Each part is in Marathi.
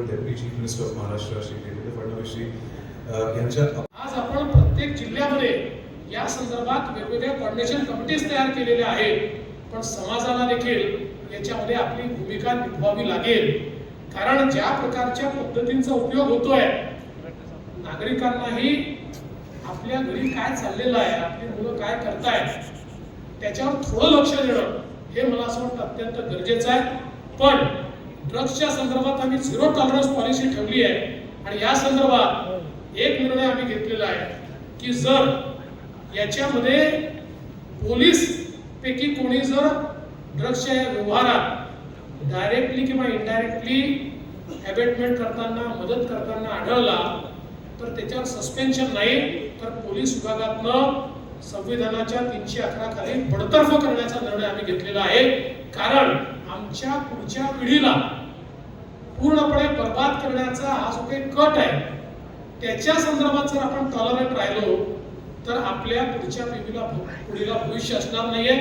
मिनिस्टर ऑफ महाराष्ट्र श्री देवेंद्र फडणवीस श्री यांच्या आज आपण प्रत्येक जिल्ह्यामध्ये या संदर्भात वेगवेगळ्या कॉर्डिनेशन कमिटीज तयार केलेल्या आहेत. पण समाजाला देखील याच्यामध्ये आपली भूमिका निभवावी लागेल. कारण ज्या प्रकारच्या पद्धतींचा उपयोग होतोय नागरिकांनाही आपल्या घरी काय चाललेलं आहे आपली मुलं काय करतायत त्याच्यावर थोडं लक्ष देणं हे मला असं वाटतं अत्यंत गरजेचं आहे. पण ड्रग्सच्या संदर्भात आम्ही झिरो टॉलरन्स पॉलिसी ठेवली आहे. आणि या संदर्भात एक निर्णय आम्ही घेतलेला आहे की जर याच्यामध्ये पोलीस पैकी कोणी जर ड्रग्सच्या या व्यवहारात डायरेक्टली किंवा इनडायरेक्टली हॅबेटमेंट करताना मदत करताना आढळला तर त्याच्यावर सस्पेन्शन नाही तर पोलीस विभागातनं संविधानाच्या तीनशे अकरा खाली बडतर्फ करण्याचा निर्णय आम्ही घेतलेला आहे. कारण आमच्या पुढच्या पिढीला पूर्णपणे बर्बाद करण्याचा हा जो काही कट आहे त्याच्या संदर्भात जर आपण टॉलरंट राहिलो तर आपल्या पुढच्या पिढीला पुढीला भविष्य असणार नाहीये.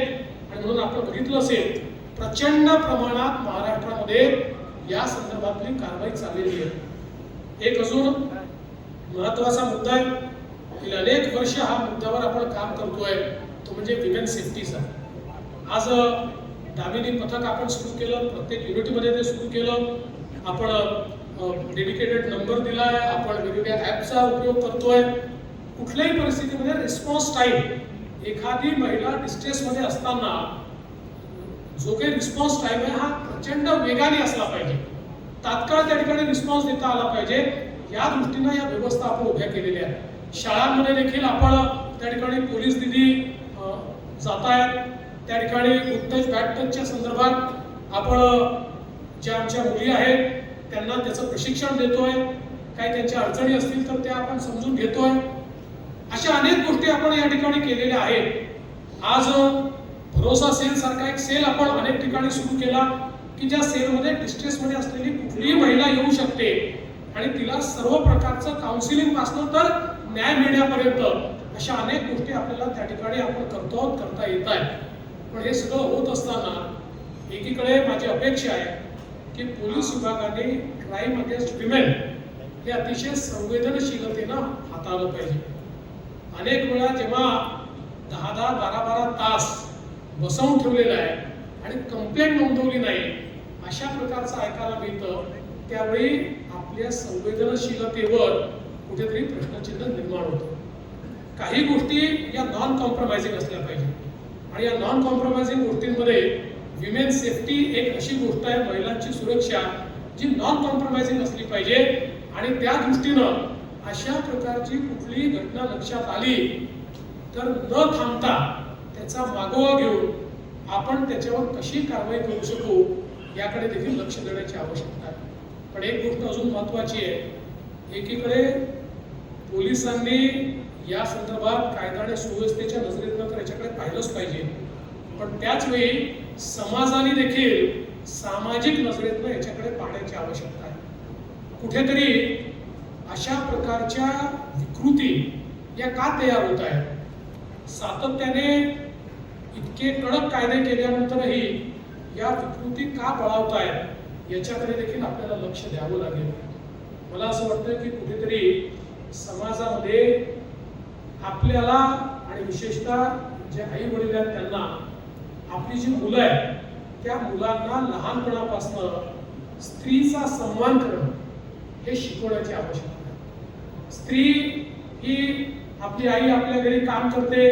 आणि म्हणून आपण बघितलं असेल प्रचंड प्रमाणात महाराष्ट्रामध्ये या संदर्भातली कारवाई चाललेली आहे. एक अजून महत्त्वाचा मुद्दा आहे. गेली अनेक वर्ष हा मुद्द्यावर आपण काम करतोय. तो म्हणजे विमेन सेफ्टीचा आज दामिनी पथक आपण सुरू केलं प्रत्येक युनिटमध्ये ते सुरू केलं. आपण डेडिकेटेड नंबर दिलाय आपण वेगवेगळ्या ॲपचा उपयोग करतोय. कुठल्याही परिस्थितीमध्ये रिस्पॉन्स टाईम एखादी महिला डिस्ट्रेसमध्ये असताना जो काही रिस्पॉन्स टाईम आहे हा प्रचंड वेगाने असला पाहिजे. तात्काळ त्या ठिकाणी रिस्पॉन्स देता आला पाहिजे. या दृष्टीनं या व्यवस्था आपण उभ्या केलेल्या आहेत. शाळांमध्ये देखील आपण त्या ठिकाणी पोलीस दिदी जात आहेत त्या ठिकाणी गुड टच बॅड टचच्या संदर्भात आपण ज्या आमच्या मुली आहेत त्यांना त्याचं प्रशिक्षण देतोय. काही त्यांच्या अडचणी असतील तर त्या आपण समजून घेतोय. अशा अनेक गोष्टी आपण या ठिकाणी केलेल्या आहेत. आज भरोसा सेल सारखा एक सेल आपण अनेक ठिकाणी सुरू केला की ज्या सेलमध्ये डिस्ट्रेसमध्ये असलेली कुठलीही महिला येऊ शकते. आणि तिला सर्व प्रकारचं काउन्सिलिंग पासनं तर न्याय मिळण्यापर्यंत अशा अनेक गोष्टी आपल्याला त्या ठिकाणी आपण करतो करता येत आहे पण हे सगळं होत असताना एकीकडे माझी अपेक्षा आहे की पोलीस विभागाने क्राईम अगेन्स्ट विमेन हे अतिशय संवेदनशीलतेनं हाताळलं पाहिजे. अनेक वेळा जेव्हा दहा दहा बारा बारा तास बसवून ठेवलेलं आहे आणि कंप्लेंट नोंदवली नाही अशा प्रकारचं ऐकायला मिळतं त्यावेळी आपल्या संवेदनशीलतेवर कुठेतरी प्रश्नचिन्ह निर्माण होतं. काही गोष्टी या नॉन कॉम्प्रोमाइझिंग असल्या पाहिजे आणि या नॉन कॉम्प्रोमाइझिंग गोष्टींमध्ये विमेन सेफ्टी एक अशी गोष्ट आहे महिलांची सुरक्षा जी नॉन कॉम्प्रोमाइजिंग असली पाहिजे. आणि त्या दृष्टीनं अशा प्रकारची कुठलीही घटना लक्षात आली तर न थांबता त्याचा मागोवा घेऊन आपण त्याच्यावर कशी कारवाई करू शकू याकडे देखील लक्ष देण्याची आवश्यकता आहे. पण एक गोष्ट अजून महत्वाची आहे. एकीकडे पोलिसांनी या संदर्भात कायदा आणि सुव्यवस्थेच्या नजरेतनं तर याच्याकडे पाहिलंच पाहिजे. पण त्याच वेळी समाजाने देखील सामाजिक नजरेतनं याच्याकडे पाहण्याची आवश्यकता आहे. कुठेतरी अशा प्रकारच्या विकृती या का तयार होत आहेत? सातत्याने इतके कडक कायदे केल्यानंतरही या विकृती का बळावत आहेत याच्याकडे देखील आपल्याला लक्ष द्यावं लागेल. मला असं वाटतं की कुठेतरी समाजामध्ये आपल्याला आणि विशेषतः जे आई वडील आहेत त्यांना आपली जी मुलं आहेत त्या मुलांना लहानपणापासून स्त्रीचा सन्मान करणं हे शिकवण्याची आवश्यकता आहे. स्त्री ही आपली आई आपल्या घरी काम करते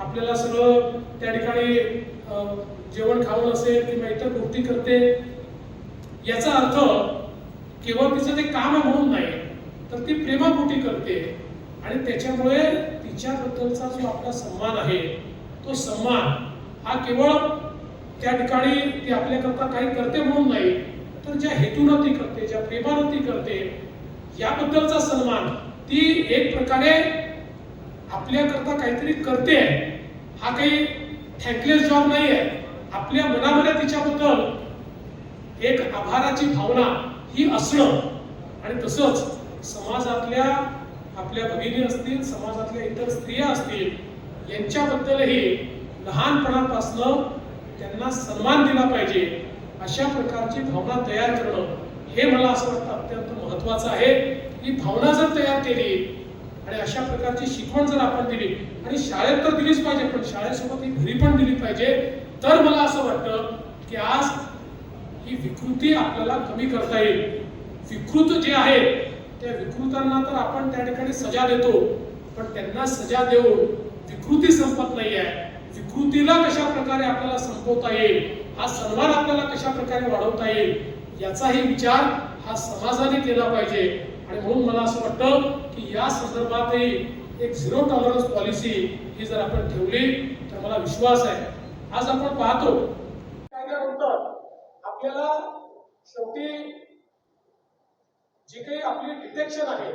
आपल्याला सगळं त्या ठिकाणी जेवण खाऊन असेल किंवा इतर गोष्टी करते याचा अर्थ केवळ तिचं ते काम म्हणून नाही तर ती प्रेमापोटी करते आणि त्याच्यामुळे तिच्याबद्दलचा जो आपला सन्मान आहे तो सन्मान हा केवळ त्या ठिकाणी ती आपल्याकरता काही करते म्हणून नाही तर ज्या हेतूनं ती करते ज्या प्रेमानं ती करते याबद्दलचा सन्मान ती एक प्रकारे आपल्याकरता काहीतरी करते. हा काही थँकलेस जॉब नाही आहे. आपल्या मनामध्ये तिच्याबद्दल एक आभाराची भावना ही असणं. आणि तसंच समाजातल्या आपल्या भगिनी असतील समाजातल्या इतर स्त्रिया असतील यांच्याबद्दलही लहानपणापासनं त्यांना सन्मान दिला पाहिजे. अशा प्रकारची भावना तयार करणं हे मला असं वाटतं अत्यंत महत्त्वाचं आहे. ही भावना जर तयार केली आणि अशा प्रकारची शिकवण जर आपण दिली आणि शाळेत तर दिलीच पाहिजे पण शाळेसोबत ही घरी पण दिली पाहिजे तर मला असं वाटतं की आज ही विकृती आपल्याला कमी करता येईल. विकृत जे आहे त्या विकृतांना तर आपण त्या ठिकाणी सजा देतो पण त्यांना सजा देऊन विकृती संपत नाही आहे विकृतीला कशा प्रकारे आपल्याला संपवता येईल? हा सन्मान आपल्याला कशा प्रकारे वाढवता येईल? याचाही विचार हा समाजाने केला पाहिजे. आणि म्हणून मला असं वाटतं की या संदर्भातही एक झिरो टॉलरन्स पॉलिसी ही जर आपण ठेवली तर मला विश्वास आहे. आज आपण पाहतो कायद्यानंतर आपल्याला शेवटी जी काही आपली डिटेक्शन आहे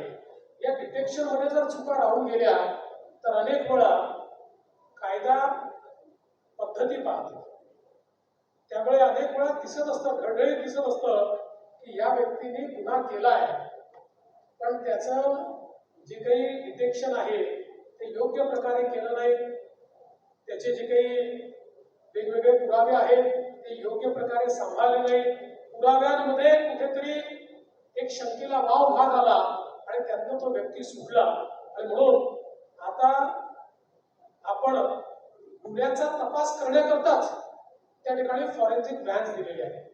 या डिटेक्शनमध्ये जर चुका राहून गेल्या तर अनेक वेळा कायदा पद्धती पाहते. त्यामुळे अनेक वेळा दिसत असतं घडघडीत दिसत असतं की या व्यक्तीने गुन्हा केला आहे पण त्याचं जे काही डिटेक्शन आहे ते योग्य प्रकारे केलं नाही. त्याचे जे काही वेगवेगळे पुरावे आहेत ते योग्य प्रकारे सांभाळले नाही. पुराव्यांमध्ये कुठेतरी एक शंकेला वाव भाग आला आणि त्यातनं तो व्यक्ती सुटला. आणि म्हणून आता आपण गुन्ह्याचा तपास करण्याकरताच त्या ठिकाणी फॉरेन्सिक ब्रँच दिलेली आहे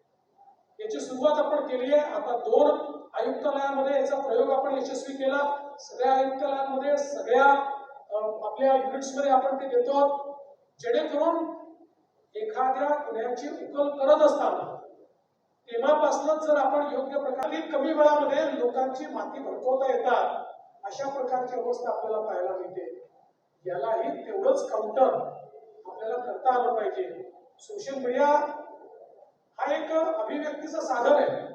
याची सुरुवात आपण केली आहे. आता दोन आयुक्तालयामध्ये याचा प्रयोग आपण यशस्वी केला. सगळ्या आयुक्तालयांमध्ये सगळ्या आपल्या युनिट्समध्ये आपण ते देतो आहोत. जेणेकरून एखाद्या गुन्ह्याची उकल करत असताना तेव्हापासूनच जर आपण योग्य प्रकारे कमी वेळामध्ये लोकांची माती भडकवता येतात अशा प्रकारची अवस्था आपल्याला पाहायला मिळते. यालाही तेवढंच काउंटर आपल्याला करता आलं पाहिजे. सोशल मीडिया हा एक अभिव्यक्तीचं साधन आहे.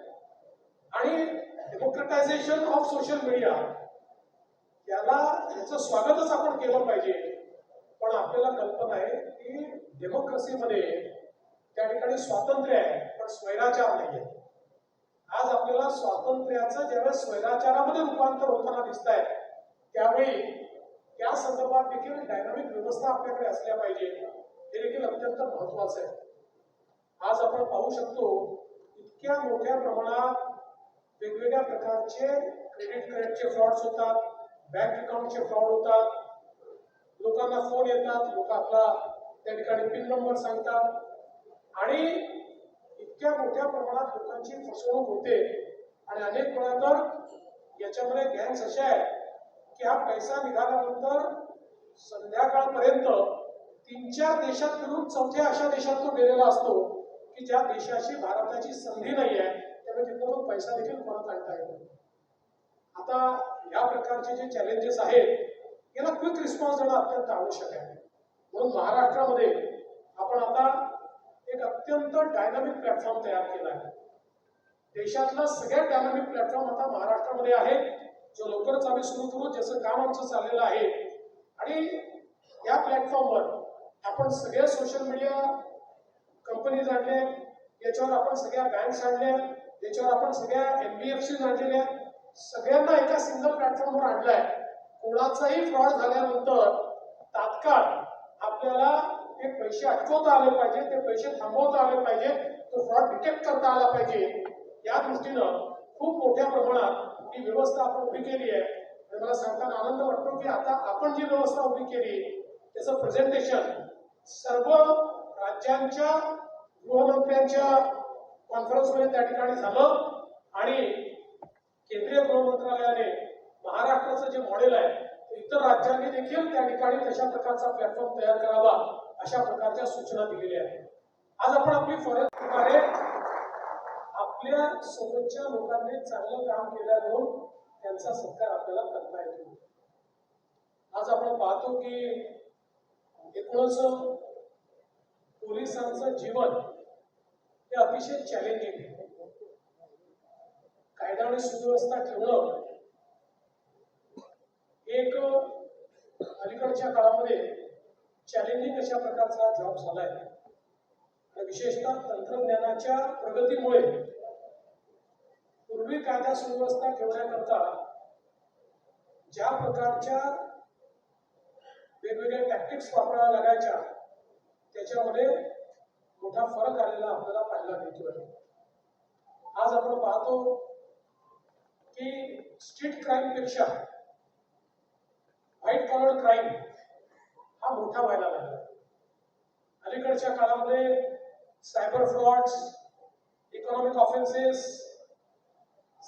आणि डेमोक्रेटायझेशन ऑफ सोशल मीडिया याला याचं स्वागतच आपण केलं पाहिजे. पण आपल्याला कल्पना आहे की डेमोक्रेसीमध्ये त्या ठिकाणी स्वातंत्र्य आहे पण स्वैराचार नाही आहे आज आपल्याला स्वातंत्र्याचं ज्यावेळेस स्वैराचारामध्ये रूपांतर होताना दिसत आहे त्यावेळी संदर्भात देखील डायनामिक व्यवस्था आपल्याकडे असल्या पाहिजे. हे देखील अत्यंत महत्वाचं आहे. आज आपण पाहू शकतो इतक्या मोठ्या प्रमाणात वेगवेगळ्या प्रकारचे क्रेडिट कार्डचे फ्रॉड्स होतात बँक अकाउंटचे फ्रॉड होतात. लोकांना फोन येतात लोक आपला त्या ठिकाणी पिन नंबर सांगतात. आणि इतक्या मोठ्या प्रमाणात लोकांची फसवणूक होते. आणि अनेक वेळा तर याच्यामध्ये गँग्स अशा आहेत की हा पैसा निघाल्यानंतर संध्याकाळपर्यंत तीन चार देशात फिरून चौथ्या अशा देशात तो गेलेला असतो की ज्या देशाशी भारताची संधी नाही आहे त्यामुळे तिथं तो पैसा देखील परत आणता येतो आता या प्रकारचे जे चॅलेंजेस आहेत याला क्विक रिस्पॉन्स देणं अत्यंत आवश्यक आहे. म्हणून महाराष्ट्रामध्ये आपण आता एक अत्यंत डायनामिक प्लॅटफॉर्म तयार केला आहे. देशातला सगळ्यात डायनामिक प्लॅटफॉर्म आता महाराष्ट्रामध्ये आहे. जो लवकरच आम्ही सुरू करू ज्याचं काम आमचं चाललेलं आहे. आणि या प्लॅटफॉर्मवर आपण सगळ्या सोशल मीडिया कंपनीज आणले याच्यावर आपण सगळ्या बँक्स आणल्या याच्यावर आपण सगळ्या एनबीएफसी आणलेल्या सगळ्यांना एका सिंगल प्लॅटफॉर्मवर आणलाय. कोणाचाही फ्रॉड झाल्यानंतर तात्काळ आपल्याला ते पैसे अटकवता आले पाहिजे ते पैसे थांबवता आले पाहिजे तो फ्रॉड डिटेक्ट करता आला पाहिजे. या दृष्टीनं खूप मोठ्या प्रमाणात ही व्यवस्था आपण उभी केली आहे. मला सांगताना आनंद वाटतो की आता आपण जी व्यवस्था उभी केली त्याचं प्रेझेंटेशन सर्व राज्यांच्या गृहमंत्र्यांच्या कॉन्फरन्समध्ये त्या ठिकाणी झालं आणि केंद्रीय गृह मंत्रालयाने महाराष्ट्राचं जे मॉडेल आहे इतर राज्यांनी देखील त्या ठिकाणी तशा प्रकारचा प्लॅटफॉर्म तयार करावा अशा प्रकारच्या सूचना दिलेल्या आहेत. आज आपण आपली फॉरेन प्रकारे आपल्या सोबतच्या लोकांनी चांगलं काम केल्यावरून त्यांचा सत्कार आपल्याला करता येतो. आज आपण पाहतो की एकूणच पोलिसांचं जीवन हे अतिशय चॅलेंजिंग आहे. कायदा आणि सुव्यवस्था ठेवणं एक अलीकडच्या काळामध्ये चॅलेंजिंग अशा प्रकारचा जॉब झालाय. आणि विशेषतः तंत्रज्ञानाच्या प्रगतीमुळे पूर्वी कायदा सुव्यवस्था ठेवण्याकरता ज्या प्रकारच्या वेगवेगळ्या टॅक्टिक्स वापराव्या लागायच्या त्याच्यामध्ये मोठा फरक आलेला आपल्याला पाहायला मिळतोय. आज आपण पाहतो की स्ट्रीट क्राईमपेक्षा व्हाईट कॉलर क्राईम हा मोठा व्हायला लागला. अलीकडच्या काळामध्ये सायबर फ्रॉड्स इकॉनॉमिक ऑफेन्सेस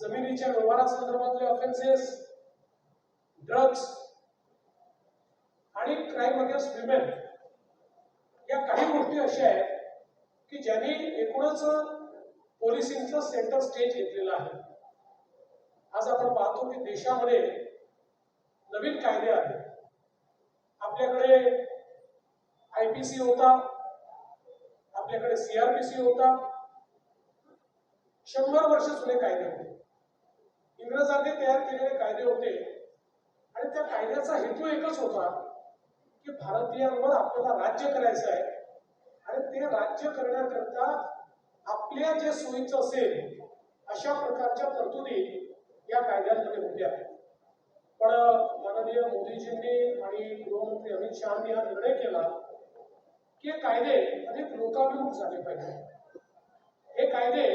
जमिनीच्या व्यवहारासंदर्भातले ऑफेन्सेस ड्रग्स आणि क्राईम अगेन्स्ट विमेन या काही गोष्टी अशा आहेत की ज्यांनी एकूणच पोलिसिंगचं सेंटर स्टेज घेतलेलं आहे. आज आपण पाहतो की देशामध्ये नवीन कायदे आले आपल्याकडे आय पी सी होता आपल्याकडे सीआरपीसी होता. शंभर वर्ष जुने कायदे होते. इंग्रजांनी तयार केलेले कायदे होते. आणि त्या कायद्याचा हेतू एकच होता की भारतीयांवर आपल्याला राज्य करायचं आहे. आणि ते राज्य करण्याकरता आपल्या जे सोयीचं असेल अशा प्रकारच्या तरतुदी या कायद्यांमध्ये होत्या. पण माननीय मोदीजींनी आणि गृहमंत्री अमित शहानी हा निर्णय केला की हे कायदे अधिक लोकाभिमुख झाले पाहिजे हे कायदे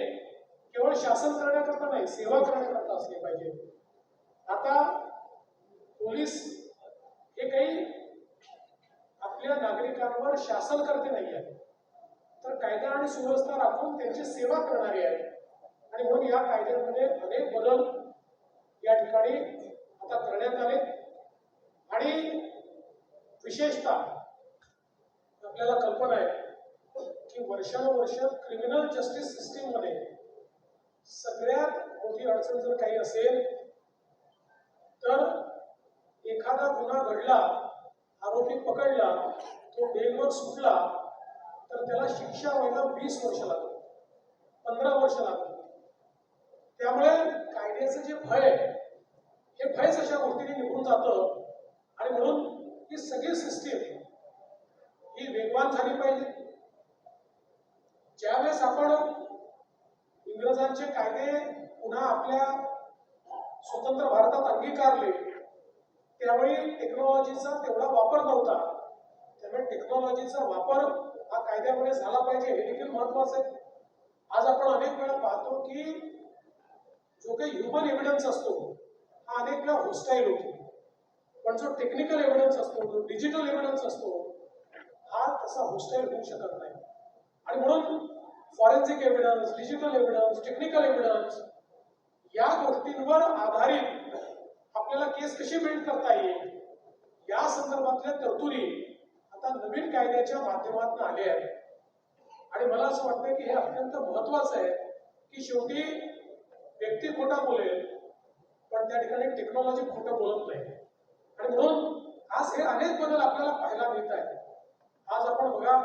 केवळ शासन करण्याकरता नाही सेवा करण्याकरता असले पाहिजे. आता पोलीस हे काही आपल्या नागरिकांवर शासन करते नाही आहे. तर कायदा आणि सुव्यवस्था राखून त्यांची सेवा करणारे आहे आणि म्हणून या कायद्यामध्ये अनेक बदल या ठिकाणी आता करण्यात आले. आणि विशेषतः आपल्याला कल्पना आहे की वर्षानुवर्ष क्रिमिनल जस्टिस सिस्टीममध्ये सगळ्यात मोठी अडचण जर काही असेल तर एखादा गुन्हा घडला आरोपी पकडला तो बेलवर सुटला तर त्याला शिक्षा व्हायला वीस वर्ष लागतात पंधरा वर्ष लागतात त्यामुळे कायद्याचं जे भय आहे हे भयच अशा गोष्टीने निघून जातं आणि म्हणून ही सगळी सिस्टीम ही वेगवान झाली पाहिजे. ज्यावेळेस आपण इंग्रजांचे कायदे पुन्हा आपल्या स्वतंत्र भारतात अंगीकारले. त्यावेळी टेक्नॉलॉजीचा तेवढा वापर नव्हता. त्यामुळे टेक्नॉलॉजीचा वापर हा कायद्यामध्ये झाला पाहिजे हे देखील महत्वाचं आहे. आज आपण अनेक वेळा पाहतो की जो काही ह्युमन एव्हिडन्स असतो हा अनेक वेळा होस्टाईल होतो. पण जो टेक्निकल एव्हिडन्स असतो जो डिजिटल एव्हिडन्स असतो हा तसा होस्टाईल होऊ शकत नाही. आणि म्हणून forensic evidence digital evidence technical evidence या गोष्टींवर आधारित आपल्याला केस कशी बिल्ड करता येईल? या संदर्भातल्या तरतुदी आता नवीन कायद्याच्या माध्यमातून आल्या आहेत. आणि मला असं वाटतं की हे अत्यंत महत्वाचं आहे की शेवटी व्यक्ती खोटा बोलेल पण त्या ठिकाणी टेक्नॉलॉजी खोटं बोलत नाही. आणि म्हणून आज हे अनेक बदल आपल्याला पाहायला मिळत आहेत. आज आपण बघा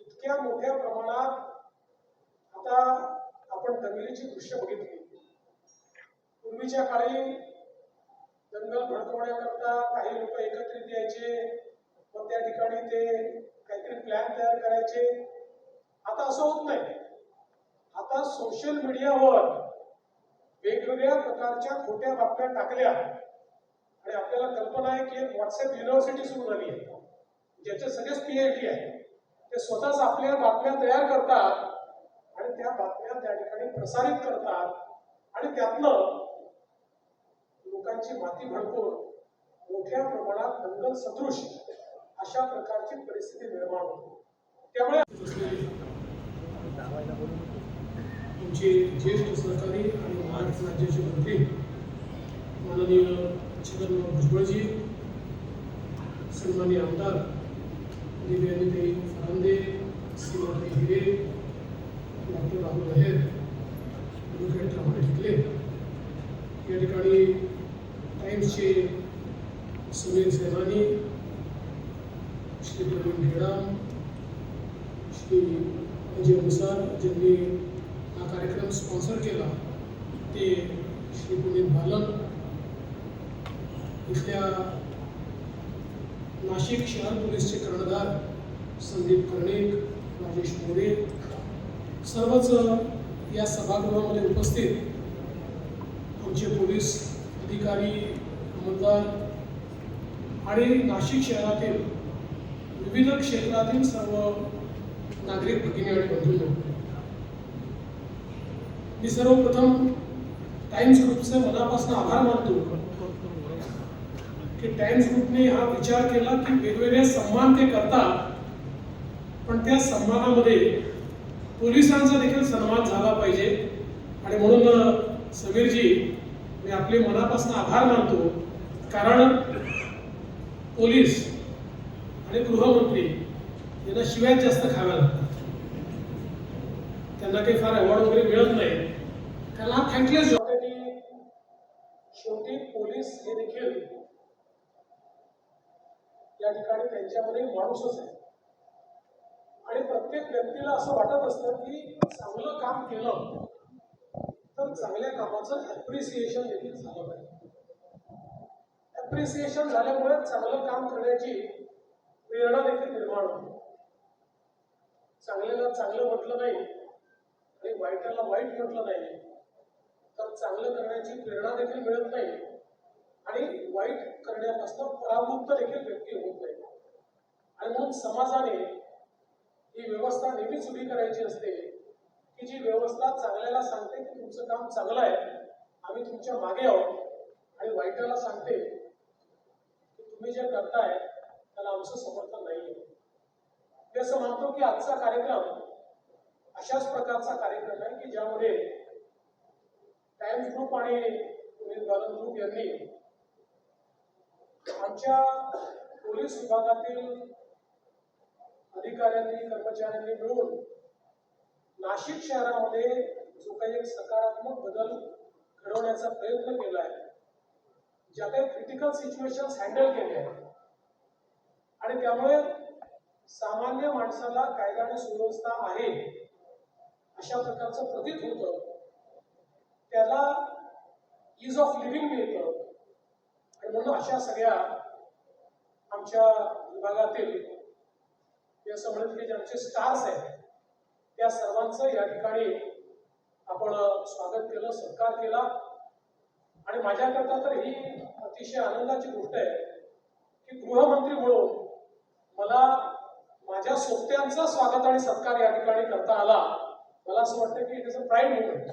इतक्या मोठ्या प्रमाणात आता आपण दंगलीची दृश्य बघितली. पूर्वीच्या काळी दंगल भडकवण्याकरता काही लोक एकत्रित यायचे व त्या ठिकाणी ते काहीतरी प्लॅन तयार करायचे. आता असं होत नाही. आता सोशल मीडियावर वेगवेगळ्या प्रकारच्या खोट्या बातम्या टाकल्या आणि आपल्याला कल्पना आहे की एक व्हॉट्सअप युनिव्हर्सिटी सुरू झाली आहे. ज्याचे सगळेच पीएचडी आहे ते स्वतःच आपल्या बातम्या तयार करतात. आणि त्या बातम्या त्या ठिकाणी प्रसारित करतात. आणि त्यातलं लोकांची माती भडकून मोठ्या प्रमाणात दंगल सदृश अशा प्रकारची परिस्थिती निर्माण होते. त्यामुळे तुमचे ज्येष्ठ सहकारी आणि महाराष्ट्र राज्याचे मंत्री माननीय छगनराव भुजबळजी सन्मान्य आमदार दिव्यानीताई फरांदे श्रीमती हिरे डॉक्टर राहुल आहेर ॲडव्होकेट राहुल ढिकले या ठिकाणी टाईम्सचे सुनील सेनानी श्री प्रवीण ढेडाम श्री अजय मुसार ज्यांनी हा कार्यक्रम स्पॉन्सर केला ते श्री पुनीत बालन इथल्या नाशिक शहर पोलीसचे कर्णधार संदीप कर्णिक राजेश मोरे सर्वच या सभागृहामध्ये उपस्थित आमचे पोलीस अधिकारी अंमलदार आणि नाशिक शहरातील विविध क्षेत्रातील सर्व नागरिक भगिनी आणि बंधूंनो मी सर्वप्रथम टाइम्स ग्रुपचे मनापासून आभार मानतो की टाइम्स ग्रुपने हा विचार केला की वेगवेगळे सन्मान ते करतात पण त्या सन्मानामध्ये पोलिसांचा देखील सन्मान झाला पाहिजे. आणि म्हणून समीरजी मी आपले मनापासून आभार मानतो. कारण पोलीस आणि गृहमंत्री यांना शिवाय जास्त खाव्या लागतात. त्यांना काही फार अवॉर्ड वगैरे मिळत नाही. कारण हा थँकलेस जॉब आहे. की शेवटी पोलीस हे देखील या ठिकाणी त्यांच्यामध्ये माणूसच आहे. आणि प्रत्येक व्यक्तीला असं वाटत असतं की चांगलं काम केलं तर चांगल्या कामाचं ऍप्रिसिएशन देखील झालं पाहिजे. ऍप्रिसिएशन झाल्यामुळे चांगलं काम करण्याची प्रेरणा देखील निर्माण होते. चांगल्याला चांगलं म्हटलं नाही आणि वाईटाला वाईट म्हटलं नाही तर चांगलं करण्याची प्रेरणा देखील मिळत नाही आणि वाईट करण्यापासून परावृत्त देखील व्यक्ती होत नाही. आणि म्हणून समाजाने ही व्यवस्था नेहमीच उभी करायची असते. की जी व्यवस्था चांगल्याला सांगते की तुमचं काम चांगलं आहे. आम्ही तुमच्या मागे आहोत. आणि वाईटाला सांगते की तुम्ही जे करताय त्याला आमचं समर्थन नाही आहे मी असं मानतो की आजचा कार्यक्रम अशाच प्रकारचा कार्यक्रम आहे की ज्यामध्ये टाइम्स ग्रुप आणि पुनीत ग्रुप यांनी आमच्या पोलीस विभागातील अधिकाऱ्यांनी कर्मचाऱ्यांनी मिळून नाशिक शहरामध्ये जो काही एक सकारात्मक बदल घडवण्याचा प्रयत्न केला आहे ज्या काही क्रिटिकल सिच्युएशन हँडल केले आहेत. आणि त्यामुळे सामान्य माणसाला कायदा आणि सुव्यवस्था आहे अशा प्रकारचं प्रतीत होतं. त्याला इज ऑफ लिव्हिंग मिळतं. आणि म्हणून अशा सगळ्या आमच्या विभागातील मी असं म्हणत की ज्यांचे स्टार्स आहेत त्या सर्वांचं या ठिकाणी आपण स्वागत केलं सत्कार केला. आणि माझ्याकरता तर ही अतिशय आनंदाची गोष्ट आहे की गृहमंत्री म्हणून मला माझ्या सोबत्यांचं स्वागत आणि सत्कार या ठिकाणी करता आला. मला असं वाटतं की it is a pride movement